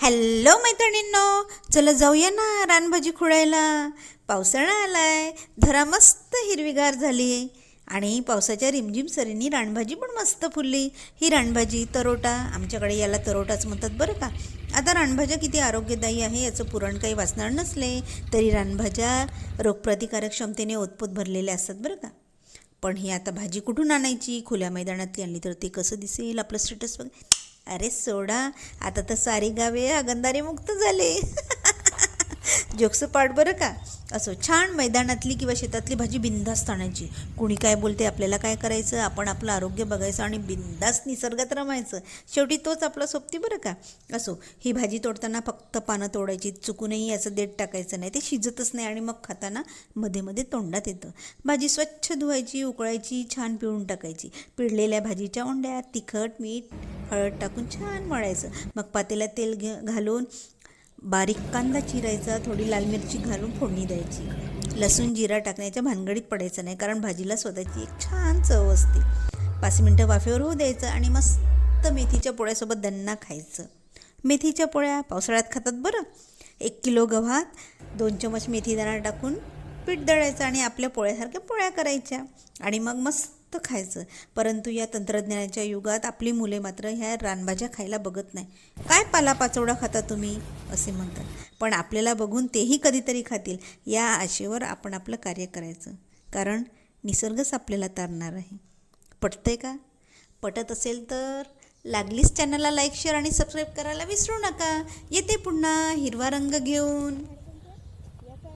Hello मैत्रिणींनो चला जाऊया ना रानभाजी खुळायला पावसाळा आलाय धरा मस्त हिरवीगार झाली. आणि पावसाच्या रिमझिम सरींनी रानभाजी पण मस्त फुलली. ही रानभाजी तरोटा आमच्याकडे याला तरोटाच म्हणतात बरं का. आता रानभाज्या किती आरोग्यदायी आहे याचं पुरण काही वाचणार नसले तरी रानभाज्या रोगप्रतिकारक क्षमतेने ओतपोत भरलेल्या असतात बरं का. पण ही आता भाजी कुठून आणायची? खुल्या मैदानातली आणली तर ते कसं दिसेल? आपलं स्टेटस बघ. अरे सोडा आता तर सारी गावे अगंधारी मुक्त झाले. जोक्स पाठ बरं का? असो छान मैदानातली किंवा शेतातली भाजी बिंदास्त आणायची. कुणी काय बोलते आपल्याला काय करायचं? आपण आपलं आरोग्य बघायचं आणि बिंदास्त निसर्गात रमायचं. शेवटी तोच आपला सोबती बरं का? असो ही भाजी तोडताना फक्त पानं तोडायची चुकूनही याचं देठ टाकायचं नाही. ते शिजतच नाही आणि मग खाताना मध्ये मध्ये तोंडात येतं. भाजी स्वच्छ धुवायची उकळायची छान पिळून टाकायची. पिळलेल्या भाजीच्या ओंड्यात तिखट मीठ. हळद टाकून छान मळायचं. मग पातेला तेल घे घालून बारीक कांदा चिरायचा थोडी लाल मिरची घालून फोडणी द्यायची. लसूण जिरा टाकण्याच्या भानगडीत पडायचं नाही कारण भाजीला स्वतःची एक छान चव असते. पाच मिनटं वाफेवर होऊ द्यायचं आणि मस्त मेथीच्या पोळ्यासोबत दन्ना खायचं. मेथीच्या पोळ्या पावसाळ्यात खातात बरं. एक किलो गव्हात दोन चमच मेथी दाणा टाकून पीठ दळायचं आणि आपल्या पोळ्यासारख्या पोळ्या करायच्या. आणि मग मस्त फक्त खायचं. परंतु या तंत्रज्ञानाच्या युगात आपली मुले मात्र ह्या रानभाज्या खायला बघत नाही. काय पालापाचोडा खाता तुम्ही? असे म्हणतात. पण आपल्याला बघून तेही कधीतरी खातील या आशेवर आपण आपलं कार्य करायचं. कारण निसर्गच आपल्याला तारणार आहे. पटतंय का? पटत असेल तर लागलीच चॅनलला लाईक शेअर आणि सबस्क्राईब करायला विसरू नका. येते पुन्हा हिरवा रंग घेऊन.